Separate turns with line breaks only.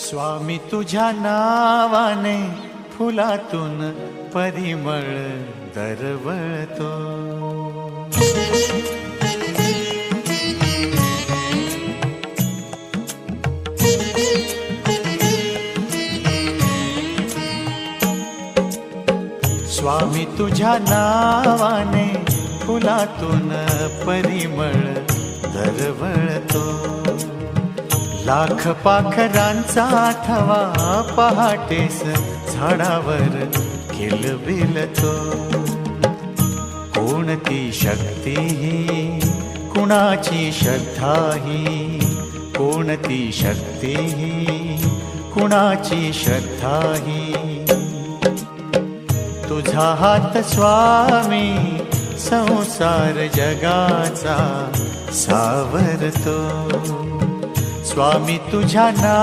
स्वामी तुझ्या नावाने फुलातून परिमळ दरवळतो. स्वामी तुझ्या नावाने फुलातून परिमळ दरवळ लाख पाखरांचा थवा पहाटेस झाडावर किलबिलतो कोणती शक्ती ही? कुणाची श्रद्धा ही? कोणती शक्ती ही? कुणाची श्रद्धा ही? तुझा हात स्वामी संसार जगाचा सावरतो. स्वामी तुझ्या ना